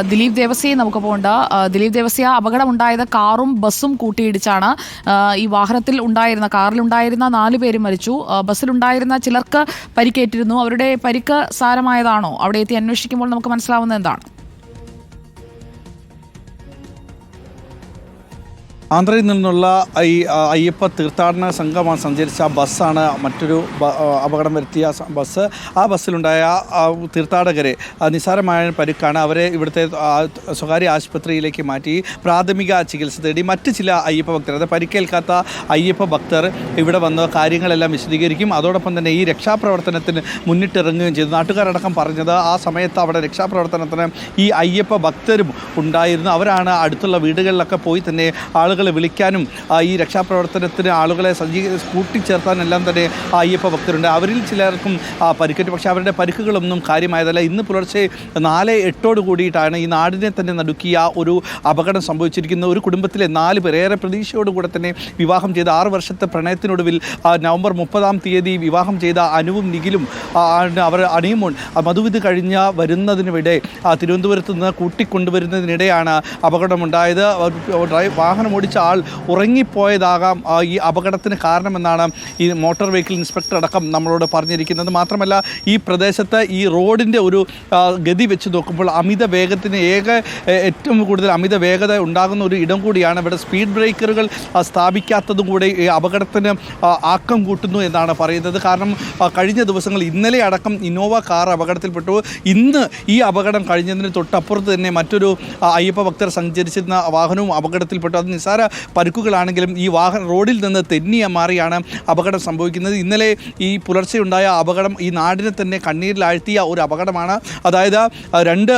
ദിലീപ് ദേവസ്യയെ നമുക്ക് ആ, ദിലീപ് ദേവസ്യ അപകടമുണ്ടായത് കാറും ബസ്സും കൂട്ടിയിടിച്ചാണ്. ഈ വാഹനത്തിൽ ഉണ്ടായിരുന്ന കാറിലുണ്ടായിരുന്ന നാല് പേരും മരിച്ചു. ബസ്സിലുണ്ടായിരുന്ന ചിലർക്ക് പരിക്കേറ്റിരുന്നു. അവരുടെ പരിക്ക് സാരമായതാണോ? അവിടെ എത്തി അന്വേഷിക്കുമ്പോൾ നമുക്ക് മനസ്സിലാവുന്നത് എന്താണ്? ആന്ധ്രയിൽ നിന്നുള്ള ഈ അയ്യപ്പ തീർത്ഥാടന സംഘം സഞ്ചരിച്ച ബസ്സാണ് മറ്റൊരു അപകടം വരുത്തിയ ബസ്. ആ ബസ്സിലുണ്ടായ തീർത്ഥാടകരെ നിസ്സാരമായ പരുക്കാണ് അവരെ ഇവിടുത്തെ സ്വകാര്യ ആശുപത്രിയിലേക്ക് മാറ്റി പ്രാഥമിക ചികിത്സ തേടി മറ്റ് ചില അയ്യപ്പ ഭക്തർ. അതായത് പരിക്കേൽക്കാത്ത അയ്യപ്പ ഭക്തർ ഇവിടെ വന്ന് കാര്യങ്ങളെല്ലാം വിശദീകരിക്കും. അതോടൊപ്പം തന്നെ ഈ രക്ഷാപ്രവർത്തനത്തിന് മുന്നിട്ടിറങ്ങുകയും ചെയ്തു. നാട്ടുകാരടക്കം പറഞ്ഞത് ആ സമയത്ത് അവിടെ രക്ഷാപ്രവർത്തനത്തിന് ഈ അയ്യപ്പ ഭക്തരും ഉണ്ടായിരുന്നു. അവരാണ് അടുത്തുള്ള വീടുകളിലൊക്കെ പോയി തന്നെ ആളുകളെ വിളിക്കാനും ഈ രക്ഷാപ്രവർത്തനത്തിന് ആളുകളെ സജ്ജീ കൂട്ടിച്ചേർത്താനെല്ലാം തന്നെ അയ്യപ്പ ഭക്തരുണ്ട്. അവരിൽ ചിലർക്കും പരിക്കേറ്റു. പക്ഷേ അവരുടെ പരിക്കുകളൊന്നും കാര്യമായതല്ല. ഇന്ന് പുലർച്ചെ നാല് എട്ടോട് കൂടിയിട്ടാണ് ഈ നാടിനെ തന്നെ നടുക്കിയ ഒരു അപകടം സംഭവിച്ചിരിക്കുന്ന ഒരു കുടുംബത്തിലെ നാല് പേർ ഏറെ പ്രതീക്ഷയോടുകൂടെ തന്നെ വിവാഹം ചെയ്ത ആറ് വർഷത്തെ പ്രണയത്തിനൊടുവിൽ നവംബർ മുപ്പതാം തീയതി വിവാഹം ചെയ്ത അനുവും ആണ് അവർ അണിയുമോൺ മധുവിത് കഴിഞ്ഞ വരുന്നതിനിടെ തിരുവനന്തപുരത്ത് നിന്ന് കൂട്ടിക്കൊണ്ടുവരുന്നതിനിടെയാണ് അപകടമുണ്ടായത്. വാഹനം ഓടി ഓടിച്ച ആൾ ഉറങ്ങിപ്പോയതാകാം ഈ അപകടത്തിന് കാരണമെന്നാണ് ഈ മോട്ടോർ വെഹിക്കിൾ ഇൻസ്പെക്ടർ അടക്കം നമ്മളോട് പറഞ്ഞിരിക്കുന്നത്. മാത്രമല്ല ഈ പ്രദേശത്ത് ഈ റോഡിന്റെ ഒരു ഗതി വെച്ച് നോക്കുമ്പോൾ അമിത വേഗത്തിന് ഏക ഏറ്റവും കൂടുതൽ അമിത വേഗത ഉണ്ടാകുന്ന ഒരു ഇടം കൂടിയാണ് ഇവിടെ സ്പീഡ് ബ്രേക്കറുകൾ സ്ഥാപിക്കാത്തതും കൂടെ ഈ അപകടത്തിന് ആക്കം കൂട്ടുന്നു എന്നാണ് പറയുന്നത്. കാരണം കഴിഞ്ഞ ദിവസങ്ങൾ ഇന്നലെ അടക്കം ഇന്നോവ കാർ അപകടത്തിൽപ്പെട്ടു. ഇന്ന് ഈ അപകടം കഴിഞ്ഞതിന് തൊട്ടപ്പുറത്ത് തന്നെ മറ്റൊരു അയ്യപ്പ ഭക്തർ സഞ്ചരിച്ചിരുന്ന വാഹനവും അപകടത്തിൽപ്പെട്ടു. അത് നിസ്സാര പരുക്കുകളാണെങ്കിലും ഈ വാഹന റോഡിൽ നിന്ന് തെന്നിയ മാറിയാണ് അപകടം സംഭവിക്കുന്നത്. ഇന്നലെ ഈ പുലർച്ചെ ഉണ്ടായ അപകടം ഈ നാടിനെ തന്നെ കണ്ണീരിലാഴ്ത്തിയ ഒരു അപകടമാണ്. അതായത് രണ്ട്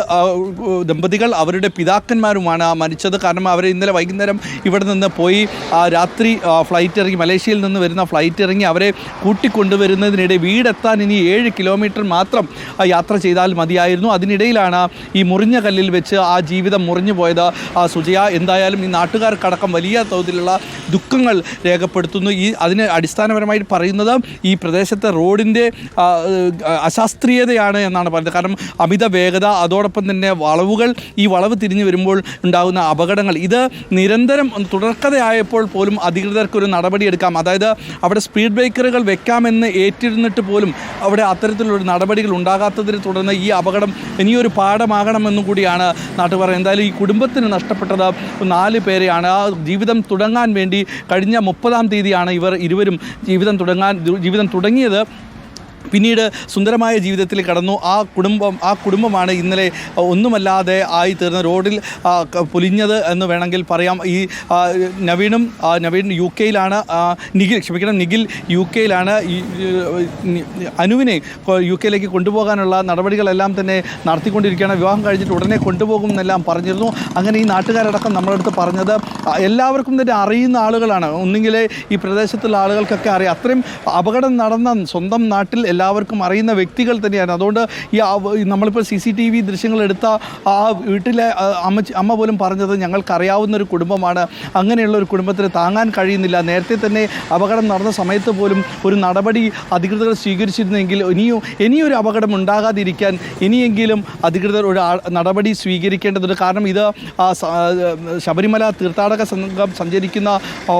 ദമ്പതികൾ അവരുടെ പിതാക്കന്മാരുമാണ് മരിച്ചത്. കാരണം അവർ ഇന്നലെ വൈകുന്നേരം ഇവിടെ നിന്ന് പോയി രാത്രി ഫ്ലൈറ്റ് ഇറങ്ങി മലേഷ്യയിൽ നിന്ന് വരുന്ന ഫ്ലൈറ്റ് ഇറങ്ങി അവരെ കൂട്ടിക്കൊണ്ടുവരുന്നതിനിടെ വീടെത്താൻ ഇനി ഏഴ് കിലോമീറ്റർ മാത്രം യാത്ര ചെയ്താൽ മതിയായിരുന്നു. അതിനിടയിലാണ് ഈ മുറിഞ്ഞ കല്ലിൽ വെച്ച് ആ ജീവിതം മുറിഞ്ഞു പോയത് സുജയ എന്തായാലും ഈ നാട്ടുകാർക്കടക്കം വലിയ തോതിലുള്ള ദുഃഖങ്ങൾ രേഖപ്പെടുത്തുന്നു. ഈ അതിന് അടിസ്ഥാനപരമായിട്ട് പറയുന്നത് ഈ പ്രദേശത്തെ റോഡിന്റെ അശാസ്ത്രീയതയാണ് എന്നാണ് പറയുന്നത്. കാരണം അമിത വേഗത അതോടൊപ്പം തന്നെ വളവുകൾ ഈ വളവ് തിരിഞ്ഞു വരുമ്പോൾ ഉണ്ടാകുന്ന അപകടങ്ങൾ. ഇത് നിരന്തരം തുടർക്കഥയായപ്പോൾ പോലും അധികൃതർക്കൊരു നടപടിയെടുക്കാം. അതായത് അവിടെ സ്പീഡ് ബ്രേക്കറുകൾ വെക്കാമെന്ന് ഏറ്റിരുന്നിട്ട് പോലും അവിടെ അത്തരത്തിലുള്ള നടപടികൾ ഉണ്ടാകാത്തതിനെ തുടർന്ന് ഈ അപകടം ഇനിയൊരു പാഠമാകണമെന്നും കൂടിയാണ് നാട്ടുകാർ. എന്തായാലും ഈ കുടുംബത്തിന് നഷ്ടപ്പെട്ടത് നാല് പേരെയാണ്. ആ ജീവിതം തുടങ്ങാൻ വേണ്ടി കഴിഞ്ഞ മുപ്പതാം തീയതിയാണ് ഇവർ ഇരുവരും ജീവിതം തുടങ്ങാൻ ജീവിതം തുടങ്ങിയത്. പിന്നീട് സുന്ദരമായ ജീവിതത്തിൽ കടന്നു. ആ കുടുംബം ആ കുടുംബമാണ് ഇന്നലെ ഒന്നുമല്ലാതെ ആയി തീർന്ന റോഡിൽ പൊലിഞ്ഞത് എന്ന് വേണമെങ്കിൽ പറയാം. ഈ നവീനും നവീൻ യു കെയിലാണ് നിഖിൽ ക്ഷമിക്കണം നിഖിൽ യു കെയിലാണ് അനുവിനെ യു കെയിലേക്ക് കൊണ്ടുപോകാനുള്ള നടപടികളെല്ലാം തന്നെ നടത്തിക്കൊണ്ടിരിക്കുകയാണ്. വിവാഹം കഴിഞ്ഞിട്ട് ഉടനെ കൊണ്ടുപോകും എന്നെല്ലാം പറഞ്ഞിരുന്നു. അങ്ങനെ ഈ നാട്ടുകാരടക്കം നമ്മളടുത്ത് പറഞ്ഞത് എല്ലാവർക്കും തന്നെ അറിയുന്ന ആളുകളാണ്. ഒന്നുകിൽ ഈ പ്രദേശത്തുള്ള ആളുകൾക്കൊക്കെ അറിയാം. അത്രയും അപകടം നടന്ന സ്വന്തം നാട്ടിൽ എല്ലാവർക്കും അറിയുന്ന വ്യക്തികൾ തന്നെയാണ്. അതുകൊണ്ട് ഈ നമ്മളിപ്പോൾ സി സി ടി വി ദൃശ്യങ്ങൾ എടുത്ത ആ വീട്ടിലെ അമ്മ അമ്മ പോലും പറഞ്ഞത് ഞങ്ങൾക്കറിയാവുന്ന ഒരു കുടുംബമാണ്. അങ്ങനെയുള്ള ഒരു കുടുംബത്തിന് താങ്ങാൻ കഴിയുന്നില്ല. നേരത്തെ തന്നെ അപകടം നടന്ന സമയത്ത് പോലും ഒരു നടപടി അധികൃതർ സ്വീകരിച്ചിരുന്നെങ്കിൽ ഇനിയും ഇനിയൊരു അപകടം ഉണ്ടാകാതിരിക്കാൻ ഇനിയെങ്കിലും അധികൃതർ ഒരു നടപടി സ്വീകരിക്കേണ്ടതുണ്ട്. കാരണം ഇത് ശബരിമല തീർത്ഥാടക സംഘം സഞ്ചരിക്കുന്ന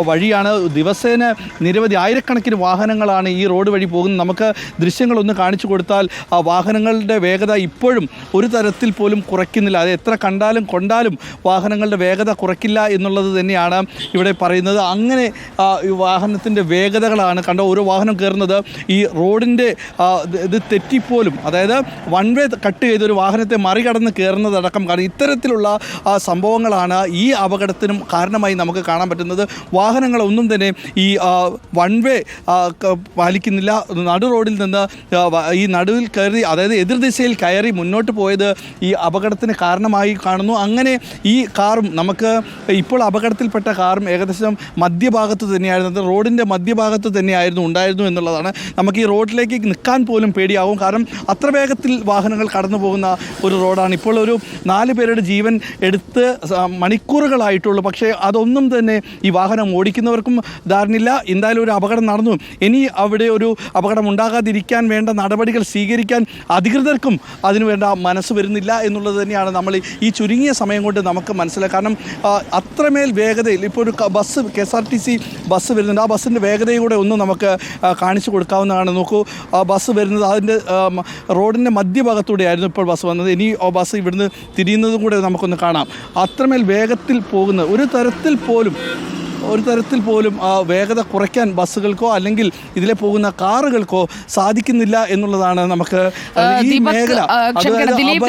വഴിയാണ്. ദിവസേന നിരവധി ആയിരക്കണക്കിന് വാഹനങ്ങളാണ് ഈ റോഡ് വഴി പോകുന്നത്. നമുക്ക് ദൃശ്യങ്ങളൊന്ന് കാണിച്ചു കൊടുത്താൽ ആ വാഹനങ്ങളുടെ വേഗത ഇപ്പോഴും ഒരു തരത്തിൽ പോലും കുറയ്ക്കുന്നില്ല. അത് എത്ര കണ്ടാലും കൊണ്ടാലും വാഹനങ്ങളുടെ വേഗത കുറയ്ക്കില്ല എന്നുള്ളത് തന്നെയാണ് ഇവിടെ പറയുന്നത്. അങ്ങനെ വാഹനത്തിന്റെ വേഗതകളാണ് കണ്ട ഓരോ വാഹനം കയറുന്നത്. ഈ റോഡിന്റെ ഇത് തെറ്റിപ്പോലും അതായത് വൺ വേ കട്ട് ചെയ്തൊരു വാഹനത്തെ മറികടന്ന് കയറുന്നതടക്കം കാരണം ഇത്തരത്തിലുള്ള സംഭവങ്ങളാണ് ഈ അപകടത്തിനും കാരണമായി നമുക്ക് കാണാൻ പറ്റുന്നത്. വാഹനങ്ങളൊന്നും തന്നെ ഈ വൺ വേ പാലിക്കുന്നില്ല. നടു റോഡിൽ നിന്ന് വ- ഈ നടുവിൽ കയറി അതായത് എതിർദിശയിൽ കയറി മുന്നോട്ട് പോയത് ഈ അപകടത്തിന് കാരണമായി കാണുന്നു. അങ്ങനെ ഈ കാറും നമുക്ക് ഇപ്പോൾ അപകടത്തിൽപ്പെട്ട കാറും ഏകദേശം മധ്യഭാഗത്ത് തന്നെയായിരുന്നു. റോഡിന്റെ മധ്യഭാഗത്ത് തന്നെയായിരുന്നു ഉണ്ടായിരുന്നു എന്നുള്ളതാണ്. നമുക്ക് ഈ റോഡിലേക്ക് നിൽക്കാൻ പോലും പേടിയാവും. കാരണം അത്ര വേഗത്തിൽ വാഹനങ്ങൾ കടന്നു പോകുന്ന ഒരു റോഡാണ്. ഇപ്പോൾ ഒരു നാല് പേരുടെ ജീവൻ എടുത്ത് മണിക്കൂറുകളായിട്ടുള്ളൂ. പക്ഷേ അതൊന്നും തന്നെ ഈ വാഹനം ഓടിക്കുന്നവർക്കും ധാരണയില്ല. എന്തായാലും ഒരു അപകടം നടന്നു. ഇനി അവിടെ ഒരു അപകടം ഉണ്ടാകാതിരിക്കാൻ തിരിക്കാൻ വേണ്ട നടപടികൾ സ്വീകരിക്കാൻ അധികൃതർക്കും അതിനു വേണ്ട മനസ്സ് വരുന്നില്ല എന്നുള്ളത് തന്നെയാണ് നമ്മൾ ഈ ചുരുങ്ങിയ സമയം കൊണ്ട് നമുക്ക് മനസ്സിലാക്കുക കാരണം അത്രമേൽ വേഗതയിൽ ഇപ്പോൾ ഒരു bus K S R T C bus വരുന്നുണ്ട്. ആ ബസ്സിന്റെ വേഗതയും കൂടെ ഒന്ന് നമുക്ക് കാണിച്ചു കൊടുക്കാവുന്നതാണ്. നോക്കൂ ആ ബസ് വരുന്നത് അതിന്റെ റോഡിന്റെ മധ്യഭാഗത്തൂടെയായിരുന്നു ഇപ്പോൾ ബസ് വന്നത്. ഇനി ബസ് ഇവിടുന്ന് തിരിയുന്നതും കൂടെ നമുക്കൊന്ന് കാണാം. അത്രമേൽ വേഗത്തിൽ പോകുന്ന ഒരു തരത്തിൽ പോലും ഒരു തരത്തിൽ പോലും ആ വേഗത കുറയ്ക്കാൻ ബസ്സുകൾക്കോ അല്ലെങ്കിൽ ഇതിലെ പോകുന്ന കാറുകൾക്കോ സാധിക്കുന്നില്ല എന്നുള്ളതാണ് നമുക്ക് ഈ മേഖല. ദിലീപ്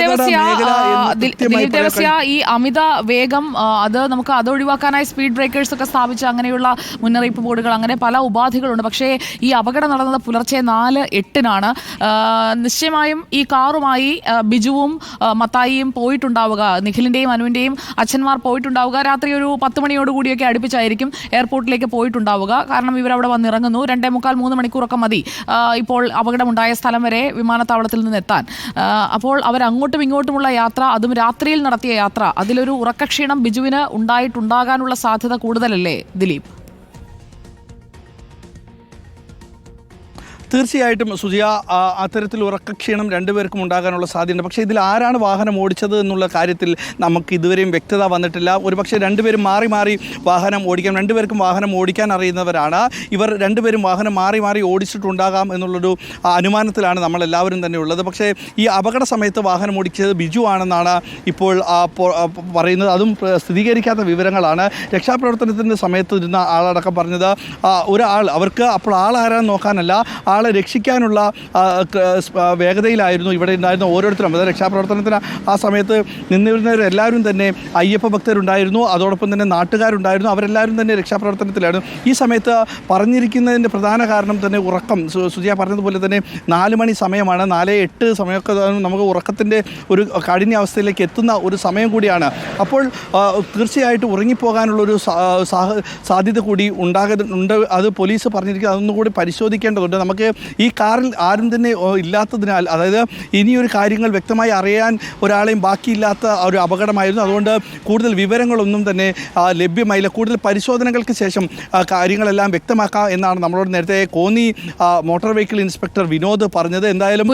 ദേവസ്യ ഈ അമിത വേഗം അത് നമുക്ക് അത് ഒഴിവാക്കാനായി സ്പീഡ് ബ്രേക്കേഴ്സ് ഒക്കെ സ്ഥാപിച്ച് അങ്ങനെയുള്ള മുന്നറിയിപ്പ് ബോർഡുകൾ അങ്ങനെ പല ഉപാധികളുണ്ട്. പക്ഷേ ഈ അപകടം നടന്നത് പുലർച്ചെ നാല് എട്ടിനാണ്. നിശ്ചയമായും ഈ കാറുമായി ബിജുവും മത്തായിയും പോയിട്ടുണ്ടാവുക. നിഖിലിന്റെയും അനുവിന്റെയും അച്ഛന്മാർ പോയിട്ടുണ്ടാവുക. രാത്രി ഒരു പത്ത് മണിയോട് കൂടിയൊക്കെ അടുപ്പിച്ചായിരിക്കും എയർപോർട്ടിലേക്ക് പോയിട്ടുണ്ടാവുക. കാരണം ഇവരവിടെ വന്നിറങ്ങുന്നു. രണ്ടേ മുക്കാൽ മൂന്ന് മണിക്കൂറൊക്കെ മതി. ഇപ്പോൾ അപകടമുണ്ടായ സ്ഥലം വരെ വിമാനത്താവളത്തിൽ നിന്ന് എത്താൻ അപ്പോൾ അവർ അങ്ങോട്ടും ഇങ്ങോട്ടുമുള്ള യാത്ര അതും രാത്രിയിൽ നടത്തിയ യാത്ര. അതിലൊരു ഉറക്കക്ഷീണം ബിജുവിന് ഉണ്ടായിട്ടുണ്ടാകാനുള്ള സാധ്യത കൂടുതലല്ലേ ദിലീപ്? തീർച്ചയായിട്ടും സുജിയ അത്തരത്തിൽ ഉറക്കക്ഷീണം രണ്ടുപേർക്കും ഉണ്ടാകാനുള്ള സാധ്യതയുണ്ട്. പക്ഷേ ഇതിൽ ആരാണ് വാഹനം ഓടിച്ചത് എന്നുള്ള കാര്യത്തിൽ നമുക്ക് ഇതുവരെയും വ്യക്തത വന്നിട്ടില്ല. ഒരുപക്ഷെ രണ്ടുപേരും മാറി മാറി വാഹനം ഓടിക്കാം. രണ്ടുപേർക്കും വാഹനം ഓടിക്കാൻ അറിയുന്നവരാണ്. ഇവർ രണ്ടുപേരും വാഹനം മാറി മാറി ഓടിച്ചിട്ടുണ്ടാകാം എന്നുള്ളൊരു അനുമാനത്തിലാണ് നമ്മൾ എല്ലാവരും തന്നെ ഉള്ളത്. പക്ഷേ ഈ അപകട സമയത്ത് വാഹനം ഓടിച്ചത് ബിജു ആണെന്നാണ് ഇപ്പോൾ പറയുന്നത്. അതും സ്ഥിരീകരിക്കാത്ത വിവരങ്ങളാണ്. രക്ഷാപ്രവർത്തനത്തിന്റെ സമയത്ത് ഇരുന്ന ആളടക്കം പറഞ്ഞത് ഒരാൾ അവർക്ക് അപ്പോൾ ആളാരാന്ന് നോക്കാനല്ല ആൾ ക- രക്ഷിക്കാനുള്ള വേഗതയിലായിരുന്നു ഇവിടെ ഉണ്ടായിരുന്ന ഓരോരുത്തരും. അതായത് രക്ഷാപ്രവർത്തനത്തിന് ആ സമയത്ത് നിന്നിരുന്നവരെല്ലാവരും തന്നെ അയ്യപ്പ ഭക്തരുണ്ടായിരുന്നു. അതോടൊപ്പം തന്നെ നാട്ടുകാരുണ്ടായിരുന്നു. അവരെല്ലാവരും തന്നെ രക്ഷാപ്രവർത്തനത്തിലായിരുന്നു. ഈ സമയത്ത് പറഞ്ഞിരിക്കുന്നതിന്റെ പ്രധാന കാരണം തന്നെ ഉറക്കം. സുജിയ പറഞ്ഞതുപോലെ തന്നെ നാല് മണി സമയമാണ്. നാല് എട്ട് സമയമൊക്കെ നമുക്ക് ഉറക്കത്തിന്റെ ഒരു കാഠിന്യ അവസ്ഥയിലേക്ക് എത്തുന്ന ഒരു സമയം കൂടിയാണ്. അപ്പോൾ തീർച്ചയായിട്ടും ഉറങ്ങിപ്പോകാനുള്ളൊരു സാധ്യത കൂടി ഉണ്ടാകുന്നുണ്ട് അത് പോലീസ് പറഞ്ഞിരിക്കുന്നത് അതൊന്നും കൂടി പരിശോധിക്കേണ്ടതുണ്ട്. നമുക്ക് ഈ കാറിൽ ആരും തന്നെ ഇല്ലാത്തതിനാൽ അതായത് ഇനിയൊരു കാര്യങ്ങൾ വ്യക്തമായി അറിയാൻ ഒരാളെയും ബാക്കിയില്ലാത്ത ഒരു അപകടമായിരുന്നു. അതുകൊണ്ട് കൂടുതൽ വിവരങ്ങളൊന്നും തന്നെ ലഭ്യമായില്ല. കൂടുതൽ പരിശോധനകൾക്ക് ശേഷം കാര്യങ്ങളെല്ലാം വ്യക്തമാക്കാം എന്നാണ് നമ്മളോട് നേരത്തെ Konni motor vehicle inspector Vinod പറഞ്ഞത്. എന്തായാലും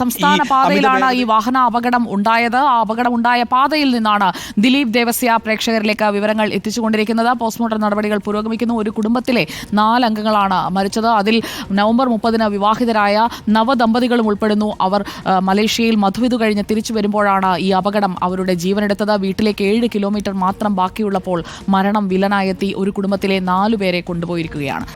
സംസ്ഥാന പാതയിലാണ് ഈ വാഹന അപകടം ഉണ്ടായത്. ആ അപകടം ഉണ്ടായ പാതയിൽ നിന്നാണ് ദിലീപ് ദേവസ്യ പ്രേക്ഷകരിലേക്ക് വിവരങ്ങൾ എത്തിച്ചുകൊണ്ടിരിക്കുന്നത്. പോസ്റ്റ്മോർട്ടം നടപടികൾ പുരോഗമിക്കുന്നു. ഒരു കുടുംബത്തിലെ നാലംഗങ്ങളാണ് മരിച്ചത്. അതിൽ നവംബർ മുപ്പതിന് വിവാഹിതരായ നവദമ്പതികളും ഉൾപ്പെടുന്നു. അവർ മലേഷ്യയിൽ മധുവിധു കഴിഞ്ഞ് തിരിച്ചു വരുമ്പോഴാണ് ഈ അപകടം അവരുടെ ജീവനെടുത്തത്. വീട്ടിലേക്ക് ഏഴ് കിലോമീറ്റർ മാത്രം ബാക്കിയുള്ളപ്പോൾ മരണം വിലനായെത്തി ഒരു കുടുംബത്തിലെ നാലുപേരെ കൊണ്ടുപോയിരിക്കുകയാണ്.